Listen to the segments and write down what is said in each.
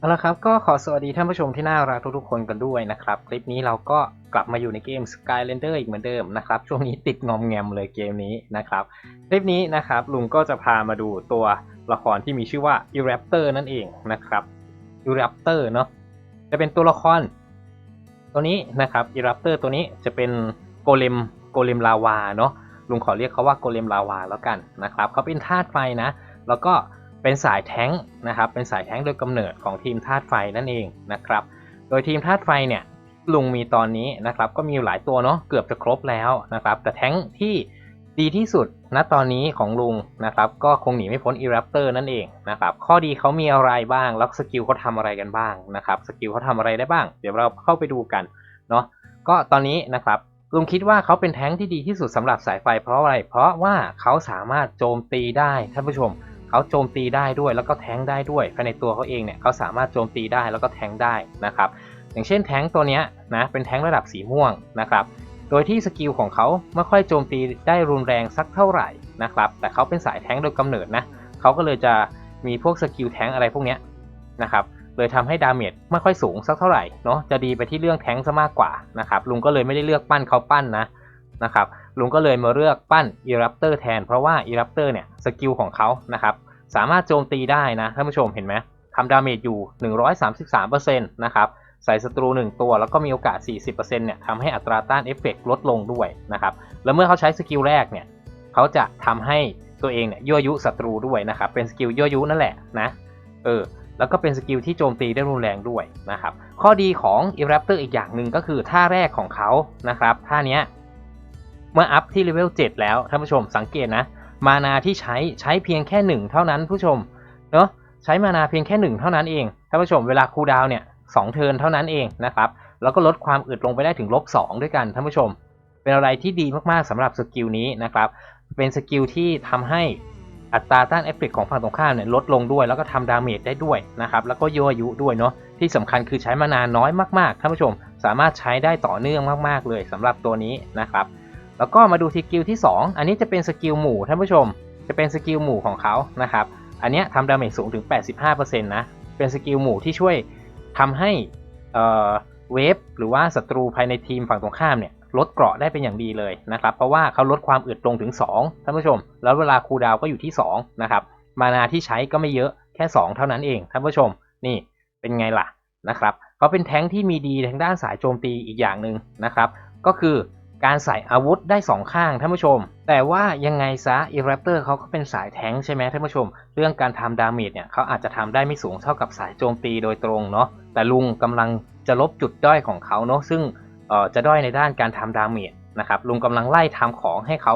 เอาละครับก็ขอสวัสดีท่านผู้ชมที่น่ารักทุกๆคนกันด้วยนะครับ คลิปนี้เราก็กลับมาอยู่ในเกม Skylander อีกเหมือนเดิมนะครับ ช่วงนี้ติดงอมแงมเลยเกมนี้นะครับ คลิปนี้นะครับลุงก็จะพามาดูตัวละครที่มีชื่อว่า e r a p t o r นั่นเองนะครับ e r a p t o r เนาะจะเป็นตัวละคร ตัวนี้นะครับ e r a p t o r ตัวนี้จะเป็นโกเลมโกเลมลาวาเนาะลุงขอเรียกเขาว่าโกเลมลาวาแล้วกันนะครับเขาเป็นธาตุไฟนะ แล้วก็ เป็นสายแท้งนะครับ เป็นสายแท้งโดยกำเนิดของทีมธาตุไฟนั่นเองนะครับ โดยทีมธาตุไฟเนี่ยลุงมีตอนนี้นะครับ ก็มีอยู่หลายตัวเนาะเกือบจะครบแล้วนะครับ แต่แท้งที่ดีที่สุดณตอนนี้ของลุงนะครับ ก็คงหนีไม่พ้นอีรัปเตอร์นั่นเองนะครับ ข้อดีเขามีอะไรบ้างแล้วสกิลเขาทำอะไรกันบ้างนะครับสกิลเขาทำอะไรได้บ้าง เดี๋ยวเราเข้าไปดูกันเนาะก็ตอนนี้นะครับลุงคิดว่าเขาเป็นแท้งที่ดีที่สุดสำหรับสายไฟเพราะอะไร เพราะว่าเขาสามารถโจมตีได้ท่านผู้ชม เขาโจมตีได้ด้วยแล้วก็แทงได้ด้วยภายในตัวเขาเองเนี่ยเขาสามารถโจมตีได้แล้วก็แทงได้นะครับอย่างเช่นแทงตัวเนี้ยนะเป็นแทงระดับสีม่วงนะครับโดยที่สกิลของเขาไม่ค่อยโจมตีได้รุนแรงสักเท่าไหร่นะครับแต่เขาเป็นสายแทงโดยกำเนิดนะเขาก็เลยจะมีพวกสกิลแทงอะไรพวกเนี้ยนะครับเลยทำให้ดาเมจไม่ค่อยสูงสักเท่าไหร่เนาะจะดีไปที่เรื่องแทงซะมากกว่านะครับลุงก็เลยไม่ได้เลือกปั้นเขาปั้นนะ นะครับลุงก็เลยมาเลือกปั้นอีรัปเตอร์แทน เพราะว่าอีรัปเตอร์เนี่ยสกิลของเขานะครับสามารถโจมตีได้นะท่านผู้ชมเห็นไหมทำดาเมจอยู่ 133%นะครับใส่ศัตรู 1 ตัวแล้วก็มีโอกาส 40%เนี่ยทำให้อัตราต้านเอฟเฟกต์ลดลงด้วยนะครับแล้วเมื่อเขาใช้สกิลแรกเนี่ยเขาจะทำให้ตัวเองเนี่ยยั่วยุศัตรูด้วยนะครับเป็นสกิลยั่วยุนั่นแหละนะเออแล้วก็เป็นสกิลที่โจมตีได้รุนแรงด้วยนะครับข้อดีของอีรัปเตอร์อีกอย่างหนึ่งก็คือท่าแรกของเขานะครับท่าเนี้ย เมื่ออัพที่เลเวล7แล้วท่านผู้ชมสังเกตนะ มานาที่ใช้ใช้เพียงแค่หนึ่งเท่านั้นผู้ชมเนาะใช้มานาเพียงแค่หนึ่งเท่านั้นเองท่านผู้ชมเวลาคูลดาวเนี่ยสองเทิร์นเท่านั้นเองนะครับแล้วก็ลดความอึดลงไปได้ถึงลบสองด้วยกันท่านผู้ชม เป็นอะไรที่ดีมากๆสำหรับสกิลนี้นะครับเป็นสกิลที่ทำให้อัตราต้านเอฟเฟกของฝั่งตรงข้ามเนี่ยลดลงด้วย แล้วก็ทำดาเมจได้ด้วยนะครับแล้วก็ยั่วยุด้วยเนาะที่สำคัญคือใช้มานาน้อยมากๆท่านผู้ชม สามารถใช้ได้ต่อเนื่องมากๆเลยสำหรับตัวนี้นะครับ แล้วก็มาดูสกิลที่ 2 อันนี้จะเป็นสกิลหมู่ท่านผู้ชม จะเป็นสกิลหมู่ของเขานะครับ อันนี้ทำดาเมจสูงถึง 85%นะ เป็นสกิลหมู่ที่ช่วยทำให้เวฟหรือว่าศัตรูภายในทีมฝั่งตรงข้ามเนี่ยลดเกราะได้เป็นอย่างดีเลยนะครับ เพราะว่าเขาลดความอึดลงถึง 2 ท่านผู้ชม แล้วเวลาคูดาวก็อยู่ที่ 2 นะครับ มานาที่ใช้ก็ไม่เยอะแค่ 2 เท่านั้นเองท่านผู้ชม นี่เป็นไงล่ะนะครับเขาเป็นแท้งที่มีดีทางด้านสายโจมตีอีกอย่างหนึ่งนะครับ ก็คือ การใส่อาวุธได้ 2 ข้างท่านผู้ชม แต่ว่ายังไงซะอีแรปเตอร์เขาก็เป็นสายแท้งใช่ไหมท่านผู้ชม เรื่องการทำดาเมจเนี่ยเขาอาจจะทำได้ไม่สูงเท่ากับสายโจมตีโดยตรงเนาะแต่ลุงกำลังจะลบจุดด้อยของเขาเนาะซึ่งจะด้อยในด้านการทำดาเมจนะครับลุงกำลังไล่ทำของให้เขา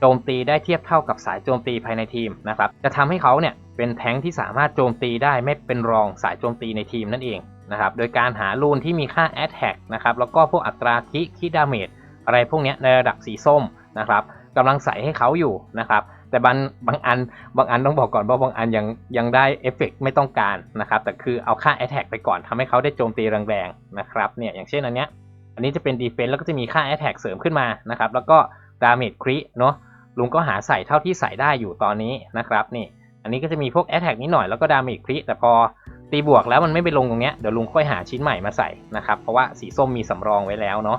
โจมตีได้เทียบเท่ากับสายโจมตีภายในทีมนะครับจะทำให้เขาเนี่ยเป็นแท้งที่สามารถโจมตีได้ไม่เป็นรองสายโจมตีในทีมนั่นเองนะครับโดยการหารูนที่มีค่า Attack นะครับแล้วก็พวกอัตราคิคิดาเมจ อะไรพวกนี้ในระดับสีส้มนะครับกำลังใส่ให้เขาอยู่นะครับ แต่บางบางอันบางอันต้องบอกก่อนว่าบางอันยังยังได้เอฟเฟกไม่ต้องการนะครับ แต่คือเอาค่า Attack ไปก่อนทำให้เขาได้โจมตีแรงๆนะครับเนี่ยอย่างเช่นอันเนี้ยอันนี้จะเป็น Defense แล้วก็จะมีค่า Attack เสริมขึ้นมานะครับแล้วก็ Damage Crit เนาะลุงก็หาใส่เท่าที่ใส่ได้อยู่ตอนนี้นะครับนี่อันนี้ก็จะมีพวก Attack นิดหน่อยแล้วก็ Damage Crit แต่พอตีบวกแล้วมันไม่ไปลงตรงเนี้ยเดี๋ยวลุงค่อยหาชิ้นใหม่มาใส่นะครับเพราะว่าสีส้มมีสำรองไว้แล้วเนาะ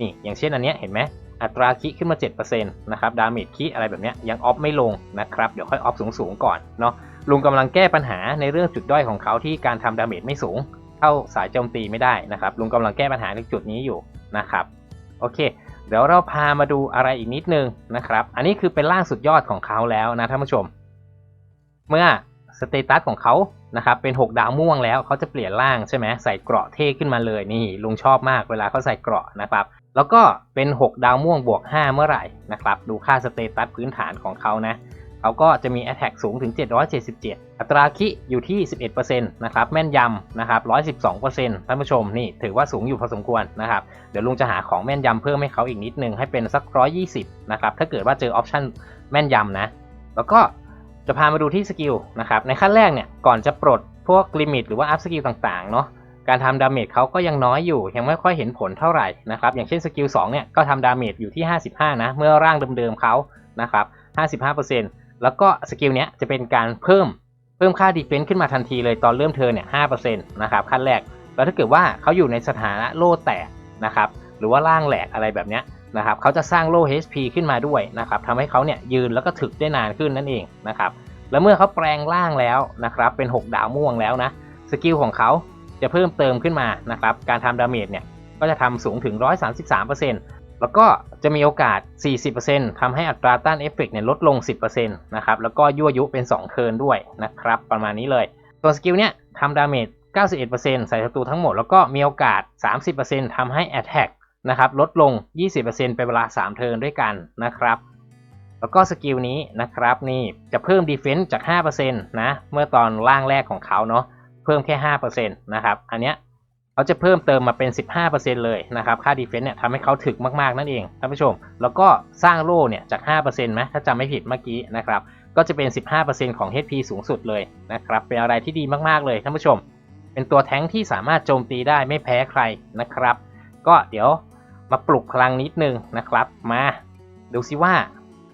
นี่อย่างเช่นอันเนี้ยเห็นไหมอัตราคิขึ้นมา7%นะครับดาเมจคิอะไรแบบเนี้ยยังออฟไม่ลงนะครับเดี๋ยวค่อยออฟสูงๆก่อนเนาะลุงกำลังแก้ปัญหาในเรื่องจุดด้อยของเขาที่การทำดาเมจไม่สูงเท่าสายโจมตีไม่ได้นะครับลุงกำลังแก้ปัญหาในจุดนี้อยู่นะครับโอเค เดี๋ยวเราพามาดูอะไรอีกนิดนึงนะครับ อันนี้คือเป็นล่างสุดยอดของเขาแล้วนะท่านผู้ชม เมื่อสเตตัสของเขา นะครับเป็น 6 ดาวม่วงแล้วเขาจะเปลี่ยนร่างใช่ไหมใส่เกราะเท่ขึ้นมาเลยนี่ลุงชอบมากเวลาเขาใส่เกราะนะครับ แล้วก็เป็น 6 ดาวม่วงบวก 5 เมื่อไหร่นะครับดูค่าสเตตัสพื้นฐานของเขานะเขาก็จะมี Attack สูงถึง 777 อัตราคิอยู่ที่ 11%นะครับแม่นยำนะครับ112%ท่านผู้ชมนี่ถือว่าสูงอยู่พอสมควรนะครับเดี๋ยวลุงจะหาของแม่นยำเพิ่มให้เขาอีกนิดนึงให้เป็นสัก 120นะครับถ้าเกิดว่าเจอออปชั่นแม่นยำนะแล้วก็ จะพามาดูที่สกิลนะครับ ในขั้นแรกเนี่ยก่อนจะปลดพวกลิมิตหรือว่าอัพสกิลต่างๆเนาะการทำดาเมจเขาก็ยังน้อยอยู่ ยังไม่ค่อยเห็นผลเท่าไหร่นะครับ อย่างเช่นสกิล2เนี่ยก็ทำดาเมจอยู่ที่ 55 นะ เมื่อร่างเดิมๆเขานะครับ 55%แล้วก็สกิลเนี้ยจะเป็นการเพิ่มเพิ่มค่าดีเฟนซ์ขึ้นมาทันทีเลยตอนเริ่มเทิร์นเนี่ยห้าเปอร์เซ็นต์นะครับขั้นแรก แล้วถ้าเกิดว่าเขาอยู่ในสถานะโล่แตกนะครับหรือว่าล่างแหลกอะไรแบบเนี้ย นะครับเขาจะสร้างโล่ HP ขึ้นมาด้วยนะครับทำให้เขาเนี่ยยืนแล้วก็ถึกได้นานขึ้นนั่นเองนะครับแล้วเมื่อเขาแปลงร่างแล้วนะครับเป็น 6 ดาวม่วงแล้วนะสกิลของเขาจะเพิ่มเติมขึ้นมานะครับการทำดาเมจเนี่ยก็จะทำสูงถึง 133%แล้วก็จะมีโอกาส 40%ทำให้อัตราต้านเอฟเฟกต์เนี่ยลดลง 10%นะครับแล้วก็ยั่วยุเป็น 2เทิร์นด้วยนะครับประมาณนี้เลยตัวสกิลเนี่ยทำดาเมจ91%ใส่ศัตรูทั้งหมดแล้วก็มีโอกาส 30%ทำให้ Attack นะครับลดลง 20%เป็นเวลา 3 เทิร์นด้วยกันนะครับ แล้วก็สกิลนี้นะครับนี่จะเพิ่ม Defense จาก 5%นะเมื่อตอนล่างแรกของเขาเนาะเพิ่มแค่ 5%นะครับอันเนี้ยเขาจะเพิ่มเติมมาเป็น 15%เลยนะครับค่า Defense เนี่ยทำให้เขาถึกมากๆนั่นเองท่านผู้ชม แล้วก็สร้างโล่เนี่ยจาก 5%ไหมถ้าจำไม่ผิดเมื่อกี้นะครับก็จะเป็น 15%ของ HP สูงสุดเลยนะครับเป็นอะไรที่ดีมากๆเลยท่านผู้ชม เป็นตัวแท้งที่สามารถโจมตีได้ไม่แพ้ใครนะครับ ก็เดี๋ยว มาปลุกพลังนิดนึงนะครับ มาดูซิว่า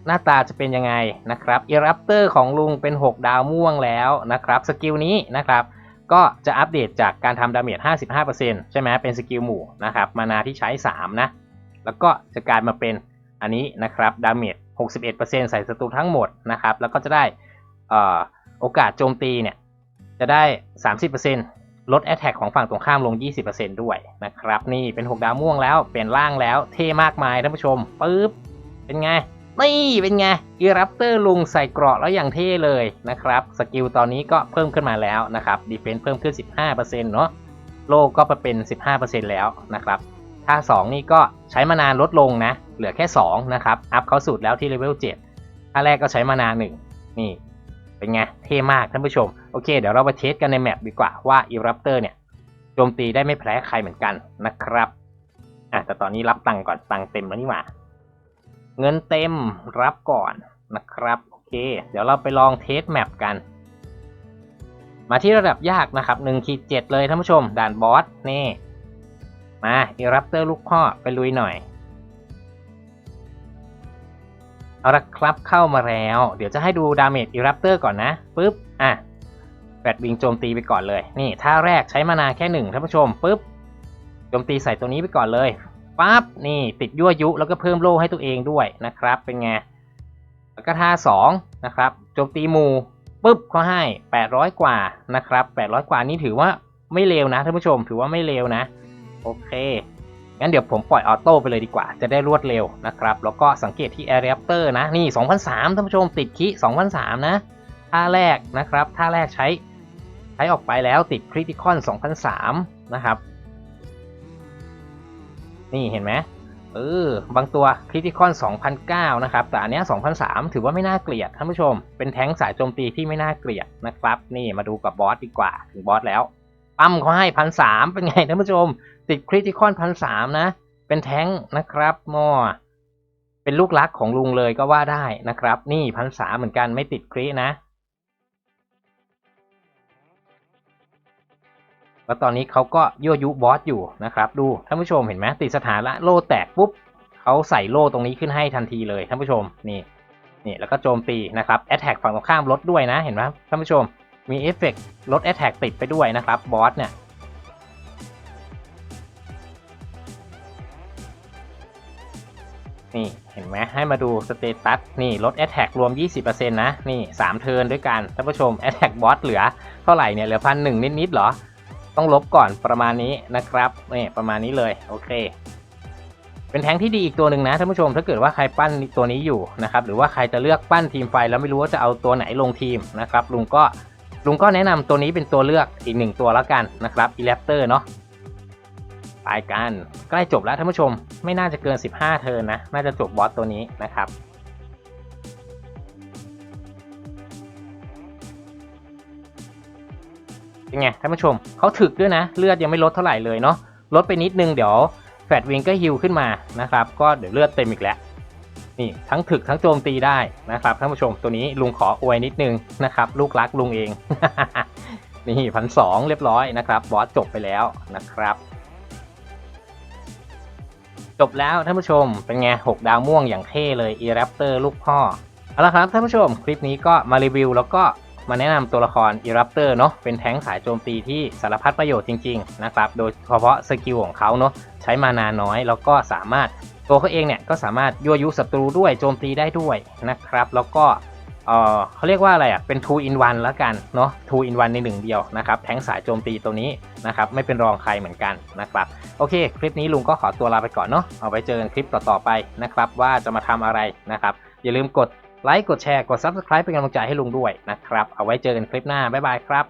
หน้าตาจะเป็นยังไงนะครับเอรัปเตอร์ของลุงเป็น 6 ดาวม่วงแล้วนะครับ สกิลนี้นะครับก็จะอัปเดตจากการทำดาเมจ 55%ใช่ไหมเป็นสกิลหมู่นะครับ มานาที่ใช้ 3 นะ แล้วก็จะกลายมาเป็นอันนี้นะครับดาเมจ 61%ใส่ศัตรูทั้งหมดนะครับ แล้วก็จะได้อโอกาสโจมตีเนี่ยจะได้ 30% ลด Attack ของฝั่งตรงข้ามลง 20%ด้วยนะครับ นี่เป็น 6 ดาวม่วงแล้ว เปลี่ยนร่างแล้ว เท่มากมายท่านผู้ชมปึ๊บ เป็นไง นี่เป็นไงอีรัปเตอร์ลุงใส่เกราะแล้วอย่างเท่เลยนะครับ สกิลตอนนี้ก็เพิ่มขึ้นมาแล้วนะครับดีเฟนซ์เพิ่มขึ้น 15%เนาะโลก็ไปเป็น 15%แล้วนะครับถ้า 2 นี่ก็ใช้มานานลดลงนะ เหลือแค่ 2 นะครับ อัพเขาสูตรแล้วที่เลเวล7ถ้าแรกก็ใช้มานาน1นี่ เป็นไง เท่มากท่านผู้ชม โอเค เดี๋ยวเราไปเทสกันในแมปดีกว่าว่าอีรัปเตอร์เนี่ยโจมตีได้ไม่แพ้ใครเหมือนกันนะครับอะแต่ตอนนี้รับตังค์ก่อนตังค์เต็มแล้วนี่หว่าเงินเต็มรับก่อนนะครับโอเค เดี๋ยวเราไปลองเทสแมปกัน มาที่ระดับยากนะครับ1ขีด7เลยท่านผู้ชม ด่านบอสนี่มาอีรัปเตอร์ลูกพ่อไปลุยหน่อย เอาละครับเข้ามาแล้ว เดี๋ยวจะให้ดูดาเมจอีรัปเตอร์ก่อนนะปุ๊บอะแบดวิงโจมตีไปก่อนเลย นี่ท่าแรกใช้มานาแค่หนึ่งท่านผู้ชมปุ๊บโจมตีใส่ตัวนี้ไปก่อนเลยปั๊บนี่ติดยั่วยุแล้วก็เพิ่มโล่ให้ตัวเองด้วยนะครับ เป็นไงแล้วก็ท่าสองนะครับโจมตีมูปุ๊บเขาให้ 800 กว่านะครับ 800 กว่านี่ถือว่าไม่เลวนะท่านผู้ชมถือว่าไม่เลวนะ โอเค งั้นเดี๋ยวผมปล่อยออโต้ไปเลยดีกว่า จะได้รวดเร็วนะครับ แล้วก็สังเกตที่ a r e a p t o r นะ นี่ 2003ท่านผู้ชมติดคิ2003 นะ ท่าแรกนะครับ ท่าแรกใช้ ใช้ออกไปแล้วติดคริติคอน2003 นะครับ นี่เห็นไหมเออบางตัวคริติคอน2009 นะครับ แต่อันเนี้ย2003 ถือว่าไม่น่าเกลียดท่านผู้ชม เป็นแท้งสายโจมตีที่ไม่น่าเกลียดนะครับ นี่มาดูกับบอสดีกว่า ถึงบอสแล้ว ปั๊มเขาให้พันสามเป็นไงท่านผู้ชม ติดคริติคอนพันสามนะ เป็นแท้งนะครับมอเป็นลูกรักของลุงเลยก็ว่าได้นะครับ นี่พันสามเหมือนกันไม่ติดครินะแล้วตอนนี้เขาก็ยั่วยุบอสอยู่นะครับ ดูท่านผู้ชมเห็นไหมติดสถานะโล่แตกปุ๊บเขาใส่โล่ตรงนี้ขึ้นให้ทันทีเลยท่านผู้ชมนี่นี่แล้วก็โจมตีนะครับแอตแทกฝั่งตรงข้ามลดด้วยนะเห็นไหมท่านผู้ชม มีเอฟเฟกต์ลดแอตแทกติดไปด้วยนะครับบอสเนี่ยนี่เห็นไหมให้มาดูสเตตัสนี่ลด a t t a c k รวม 20%นะ นี่ 3 เทิร์นด้วยกันท่านผู้ชม a t t a c k Boss เหลือเท่าไหร่เนี่ยเหลือพันหนึ่งนิดๆเหรอ ต้องลบก่อนประมาณนี้นะครับนี่ประมาณนี้เลย โอเค เป็นแท้งที่ดีอีกตัวหนึ่งนะท่านผู้ชมถ้าเกิดว่าใครปั้นตัวนี้อยู่นะครับหรือว่าใครจะเลือกปั้นทีมไฟแล้วไม่รู้ว่าจะเอาตัวไหนลงทีมนะครับลุงก็ ลุงก็แนะนำตัวนี้เป็นตัวเลือกอีกหนึ่งตัวแล้วกันนะครับอีเลปเตอร์เนาะไปกันใกล้จบแล้วท่านผู้ชม ไม่น่าจะเกิน 15 เทิร์นนะ น่าจะจบบอสตัวนี้นะครับเป็นไงท่านผู้ชมเขาถึกด้วยนะ เลือดยังไม่ลดเท่าไหร่เลยเนาะลดไปนิดนึงเดี๋ยวแฟดวิงก็ฮิวขึ้นมานะครับ ก็เดี๋ยวเลือดเต็มอีกแล้ว นี่ทั้งถึกทั้งโจมตีได้นะครับท่านผู้ชมตัวนี้ลุงขออวยนิดนึงนะครับ ลูกรักลุงเอง นี่พันสองเรียบร้อยนะครับบอสจบไปแล้วนะครับ จบแล้วท่านผู้ชมเป็นไง6ดาวม่วงอย่างเท่เลย e r a p t o r ลูกพ่อเอาละครับท่านผู้ชมคลิปนี้ก็มารีวิวแล้วก็มาแนะนำตัวละคร e r u p t o r เนาะเป็นแท้งสายโจมตีที่สารพัดประโยชน์จริง ๆ นะครับ โดยเฉพาะสกิลของเขาเนาะใช้มานานน้อย แล้วก็สามารถ ตัวเขาเองเนี่ยก็สามารถยั่วยุศัตรูด้วยโจมตีได้ด้วยนะครับ แล้วก็เออเขาเรียกว่าอะไรอะเป็น2 in 1แล้วกันเนาะ2 in 1ในหนึ่งเดียวนะครับแทงสายโจมตีตัวนี้นะครับไม่เป็นรองใครเหมือนกันนะครับโอเค คลิปนี้ลุงก็ขอตัวลาไปก่อนเนาะเอาไว้เจอกันคลิปต่อๆไปนะครับว่าจะมาทำอะไรนะครับอย่าลืมกดไลค์กดแชร์กด Subscribe เป็นกำลังใจให้ลุงด้วยนะครับเอาไว้เจอกันคลิปหน้าบ๊ายบายครับ